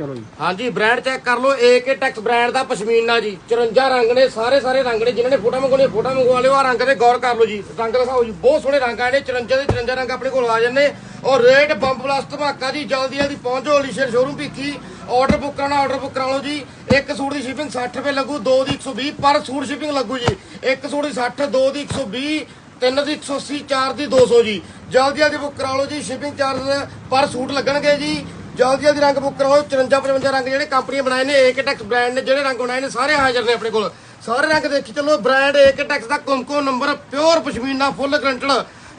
ਚਲੋ ਜੀ। ਹਾਂਜੀ ਬ੍ਰਾਂਡ ਚੈੱਕ ਕਰ ਲਓ ਏਕੇ ਟੈਕਸ ਬ੍ਰਾਂਡ ਦਾ ਪਸ਼ਮੀਨਾ ਜੀ। 54 ਰੰਗ ਨੇ, ਸਾਰੇ ਸਾਰੇ ਰੰਗ ਨੇ, ਜਿਨ੍ਹਾਂ ਨੇ ਫੋਟੋ ਮੰਗਵਾਉਣੀ ਫੋਟੋ ਮੰਗਵਾ ਲਿਓ, ਆ ਰੰਗ ਤੇ ਗੌਰ ਕਰ ਲਓ ਜੀ। ਰੰਗ ਦਿਖਾਓ ਜੀ, ਬਹੁਤ ਸੋਹਣੇ ਰੰਗ ਆਏ ਨੇ 54 ਦੇ 54 ਰੰਗ ਆਪਣੇ ਕੋਲ ਆ ਜਾਂਦੇ ਔਰ ਰੇਟ ਬੰਬ ਬਲਾਸਟ ਧਮਾਕਾ ਜੀ, ਜਲਦੀ ਜਲਦੀ ਪਹੁੰਚੋ leisure showroom Bhikhi. Order book ਕਰਾਉਣਾ ਆਰਡਰ ਬੁੱਕ ਕਰਾ ਲਓ ਜੀ। ਇੱਕ ਸੂਟ ਦੀ ਸ਼ਿਪਿੰਗ 60 ਰੁਪਏ ਲੱਗੂ, ਦੋ ਦੀ 120 ਪਰ ਸੂਟ ਸ਼ਿਪਿੰਗ ਲੱਗੂ ਜੀ। ਇੱਕ ਸੂਟ ਦੀ 60 ਦੋ ਦੀ 120 ਤਿੰਨ ਦੀ 180 ਚਾਰ ਦੀ 200 ਜੀ। ਜਲਦੀ ਜਲਦੀ ਬੁੱਕ ਕਰਾ ਲਓ ਜੀ ਸ਼ਿਪਿੰਗ ਚਾਰਜ ਪਰ ਸੂਟ ਲੱਗਣਗੇ ਜੀ। ਜਲਦੀ ਜਲਦੀ ਰੰਗ ਬੁੱਕ ਕਰਾਓ 54 55 ਰੰਗ ਜਿਹੜੇ ਕੰਪਨੀਆਂ ਬਣਾਏ ਨੇ ਏਕੇ ਟੈਕਸ ਬ੍ਰਾਂਡ ਨੇ ਜਿਹੜੇ ਰੰਗ ਬਣਾਏ ਨੇ, ਸਾਰੇ ਹਾਜ਼ਰ ਨੇ ਆਪਣੇ ਕੋਲ। ਸਾਰੇ ਰੰਗ ਦੇਖੀ ਚਲੋ ਬ੍ਰਾਂਡ ਏਕੇ ਟੈਕਸ ਦਾ ਕੁਮਕੋ number pure pashmina full guaranteed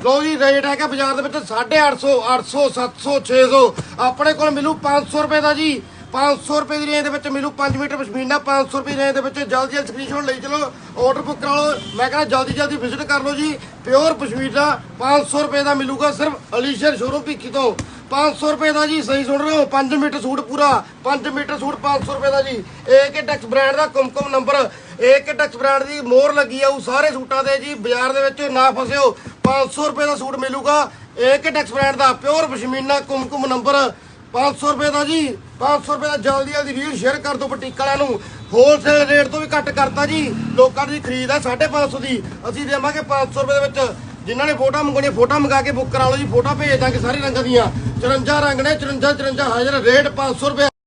ਲਓ ਜੀ ਰੇਟ ਹੈਗਾ ਬਾਜ਼ਾਰ ਦੇ ਵਿੱਚ 850 800 700 600 ਆਪਣੇ ਕੋਲ ਮਿਲੂ 500 ਰੁਪਏ ਦਾ ਜੀ। 500 ਰੁਪਏ ਦੀ ਰੇਂਜ ਦੇ ਵਿੱਚ ਮਿਲੂ 5 ਮੀਟਰ ਪਸ਼ਮੀਨਾ 500 ਰੁਪਏ ਦੀ ਰੇਂਜ ਦੇ ਵਿੱਚ ਜਲਦੀ ਜਲਦੀ ਸਕਰੀਨਸ਼ਾਟ ਲਈ ਚਲੋ। ਆਰਡਰ ਬੁੱਕ ਕਰਾ ਲਓ ਮੈਂ ਕਹਿੰਦਾ ਜਲਦੀ ਜਲਦੀ ਵਿਜ਼ਿਟ ਕਰ ਲਓ ਜੀ। ਪਿਓਰ ਪਸ਼ਮੀਨਾ 500 ਰੁਪਏ ਦਾ ਮਿਲੂਗਾ ਸਿਰਫ ਅਲੀਸ਼ਰ ਸ਼ੋਰੂਮ ਭਿੱਖੀ ਤੋਂ। 500 ਰੁਪਏ ਦਾ ਜੀ, ਸਹੀ ਸੁਣ ਰਹੇ ਹੋ 5 ਮੀਟਰ ਸੂਟ ਪੂਰਾ 5 ਮੀਟਰ ਸੂਟ 500 ਰੁਪਏ ਦਾ ਜੀ। ਏਕੇ ਟੈਕਸ ਬ੍ਰਾਂਡ ਦਾ ਕੁਮਕੁਮ ਨੰਬਰ ਏਕੇ ਟੈਕਸ ਬ੍ਰਾਂਡ ਦੀ ਮੋਹਰ ਲੱਗੀ ਆਊ ਸਾਰੇ ਸੂਟਾਂ ਦੇ ਜੀ, ਬਾਜ਼ਾਰ ਦੇ ਵਿੱਚ ਨਾ ਫਸਿਓ 500 ਰੁਪਏ ਦਾ ਸੂਟ ਮਿਲੂਗਾ। ਏਕੇ ਟੈਕਸ ਬ੍ਰਾਂਡ ਦਾ ਪਿਓਰ ਪਸ਼ਮੀਨਾ ਕੁਮਕੁਮ ਨੰਬਰ 500 ਰੁਪਏ ਦਾ ਜੀ 500 ਰੁਪਏ ਦਾ ਜਲਦੀ ਜਲਦੀ ਵੀਡੀਓ ਸ਼ੇਅਰ ਕਰ ਦਿਓ ਬੁਟੀਕ ਵਾਲਿਆਂ ਨੂੰ। ਹੋਲਸੇਲ ਰੇਟ ਤੋਂ ਵੀ ਘੱਟ ਕਰਤਾ ਜੀ, ਲੋਕਾਂ ਦੀ ਖਰੀਦ ਆ 550 ਦੀ। ਅਸੀਂ ਦੇਵਾਂਗੇ 500 ਰੁਪਏ ਦੇ ਵਿੱਚ। ਜਿਨ੍ਹਾਂ ਨੇ ਫੋਟੋ ਮੰਗਵਾਉਣੀ ਫੋਟੋ ਮੰਗਾ ਕੇ ਬੁੱਕ ਕਰਾ ਲਓ ਜੀ ਫੋਟੋ ਭੇਜ ਦਾਂਗੇ ਸਾਰੇ ਰੰਗਾਂ ਦੀਆਂ। 54 ਰੰਗ ਨੇ 54 54 ਹਾਜ਼ਰ ਰੇਟ 500 ਰੁਪਏ